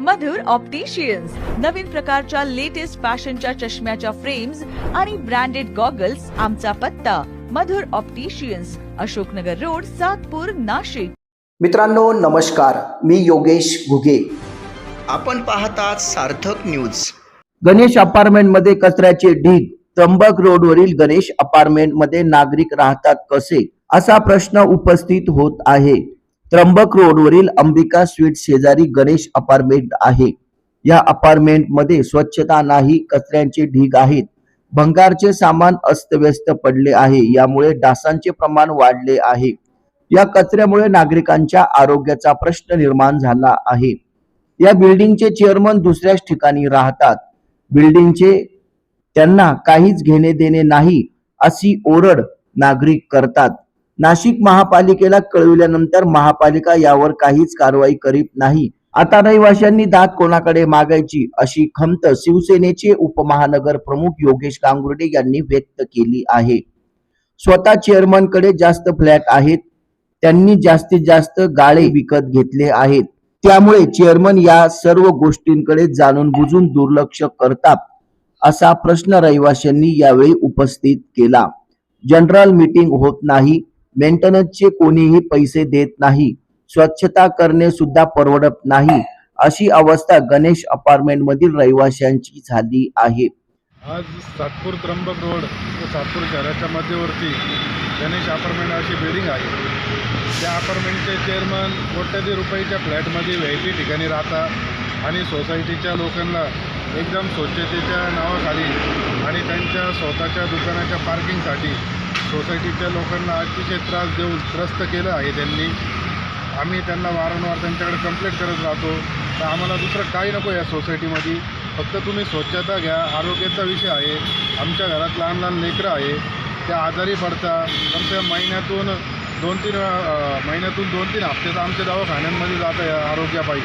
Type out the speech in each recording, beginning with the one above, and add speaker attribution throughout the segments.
Speaker 1: मधुर opticians नवीन प्रकारच्या latest फॅशनच्या चष्म्याच्या फ्रेम्स आणि ब्रँडेड गॉगल्स आमचा पत्ता. Madhur opticians Ashoknagar road Satpur Nashik.
Speaker 2: मित्रांनो नमस्कार. मी योगेश घुगे.
Speaker 3: आपण पाहतात सार्थक न्यूज
Speaker 2: गणेश अपार्टमेंटमध्ये कचऱ्याचे ढीग. त्र्यंबक रोडवरील गणेश अपार्टमेंटमध्ये नागरिक राहतात कसे? असा प्रश्न उपस्थित होत आहे. त्र्यंबक रोडवरील अंबिका स्वीट शेजारी गणेश अपार्टमेंट आहे. या अपार्टमेंटमध्ये स्वच्छता नाही कचऱ्यांचे ढीग आहेत. भंगारचे सामान अस्तव्यस्त पडले आहे यामुळे डासांचे प्रमाण वाढले आहे. या कचऱ्यामुळे नागरिकांच्या आरोग्याचा प्रश्न निर्माण झाला आहे. या बिल्डिंगचे चेअरमन दुसऱ्याच ठिकाणी राहतात. बिल्डिंगचे त्यांना काहीच घेणे देणे नाही अशी ओरड नागरिक करतात. नाशिक महापालिकेला कळविल्यानंतर महापालिका यावर काहीच कारवाई करीत नाही. आता रहिवाशांनी दात कोणाकडे मागायची अशी खंत शिवसेनेचे उपमहानगर प्रमुख योगेश गांगुर्डे यांनी व्यक्त केली आहे. स्वतः चेअरमनकडे जास्त फ्लॅट आहेत. त्यांनी जास्तीत जास्त गाळे विकत घेतले आहेत. त्यामुळे चेअरमन या सर्व गोष्टींकडे जाणून बुजून दुर्लक्ष करतात असा प्रश्न रहिवाशांनी यावेळी उपस्थित केला. जनरल मीटिंग होत नाही. मेंटेनन्सचे कोणीही पैसे देत नाही. स्वच्छता करणे सुद्धा परवडत नाही. अशी अवस्था गणेश अपार्टमेंट मधील रहिवाशांची झाली आहे.
Speaker 4: आज सातपूर त्र्यंबक रोड व सातपूर शहराच्या मध्यवर्ती गणेश अपार्टमेंट अशी बिल्डिंग आहे. त्या अपार्टमेंटचे चेअरमन कोट्याधी रुपयाच्या फ्लॅटमध्ये व्ही पी ठिकाणी राहतात आणि सोसायटीच्या लोकांना एकदम स्वच्छतेच्या नावाखाली आणि त्यांच्या स्वतःच्या दुकानाच्या पार्किंगसाठी सोसायटीच्या लोकांना अतिशय त्रास देऊन त्रस्त केलं आहे त्यांनी. आम्ही त्यांना वारंवार त्यांच्याकडे कंप्लेंट करत राहतो. तर आम्हाला दुसरं काही नको या सोसायटीमध्ये. फक्त तुम्ही स्वच्छता घ्या आरोग्याचा विषय आहे. आमच्या घरात लहान लहान लेकरं आहे. त्या आजारी पडता. आमच्या महिन्यातून दोन तीन महिन्यातून दोन तीन हप्ते तर आमच्या दवाखान्यांमध्ये जात आहे आरोग्यापायी.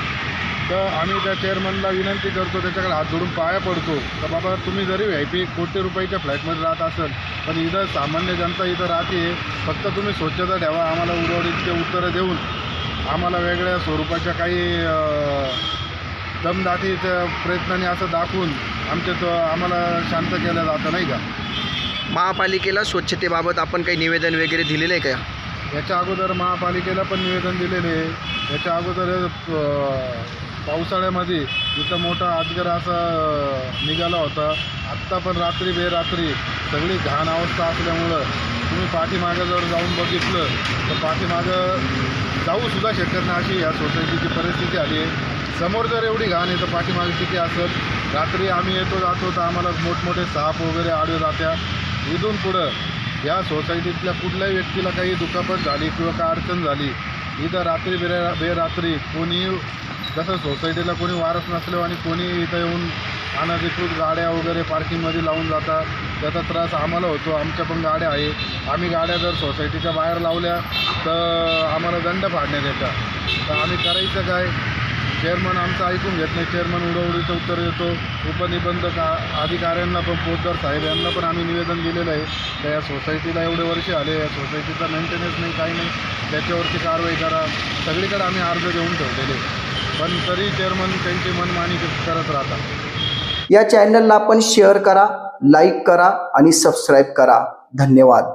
Speaker 4: तर आम्ही त्या चेअरमनला विनंती करतो त्याच्याकडे हात जोडून पाया पडतो. तर बाबा तुम्ही जरी व्ही आय पी कोटी रुपयाच्या फ्लॅटमध्ये राहत असाल पण इथं सामान्य जनता इथं राहते. फक्त तुम्ही स्वच्छता ठेवा आम्हाला उडवडीचे उत्तरं देऊन. आम्हाला वेगळ्या स्वरूपाच्या काही दमदाटीच्या प्रयत्नाने असं दाखवून आमच्या तो आम्हाला शांत केलं जातं नाही का?
Speaker 3: महापालिकेला स्वच्छतेबाबत आपण काही निवेदन वगैरे दिलेलं आहे का?
Speaker 4: याच्या अगोदर महापालिकेला पण निवेदन दिलेले आहे. याच्या अगोदर पावसाळ्यामध्ये इथं मोठा अजगर असा निघाला होता. आत्ता पण रात्री बेरात्री सगळी घाण अवस्था असल्यामुळं तुम्ही पाठीमागं जर जाऊन बघितलं तर पाठीमागं जाऊसुद्धा शकत नाही अशी या सोसायटीची परिस्थिती आली आहे. समोर जर एवढी घाण आहे तर पाठीमागे किती असेल? रात्री आम्ही येतो जातो तर आम्हाला मोठमोठे साप वगैरे आडवे जात्या. इथून पुढं या सोसायटीतल्या कुठल्याही व्यक्तीला काही दुखापत झाली किंवा काय अडचण झाली इथं रात्री बेरा बेरात्री कोणी जसं सोसायटीला कोणी वारस नसलं आणि कोणी इथं येऊन अनधिकृत गाड्या वगैरे पार्किंगमध्ये लावून जातात त्याचा त्रास आम्हाला होतो. आमच्या पण गाड्या आहे. आम्ही गाड्या जर सोसायटीच्या बाहेर लावल्या तर आम्हाला दंड फाडण्यात येतात. तर आम्ही करायचं काय? चेअरमन आमचं ऐकून घेत नाही. चेअरमन उडवडीचं उत्तर देतो. उपनिबंधक अधिकाऱ्यांना पण पोतदार साहेब यांना पण आम्ही निवेदन दिलेलं आहे तर या सोसायटीला एवढे वर्ष आले या सोसायटीचा मेंटेनन्स नाही काही नाही. त्याच्यावरती कारवाई करा. सगळीकडे आम्ही अर्ज देऊन ठेवलेले पण तरी चेअरमन त्यांची मनमानी करत राहतात.
Speaker 2: या चॅनलला आपण शेअर करा लाईक करा आणि सबस्क्राईब करा. धन्यवाद.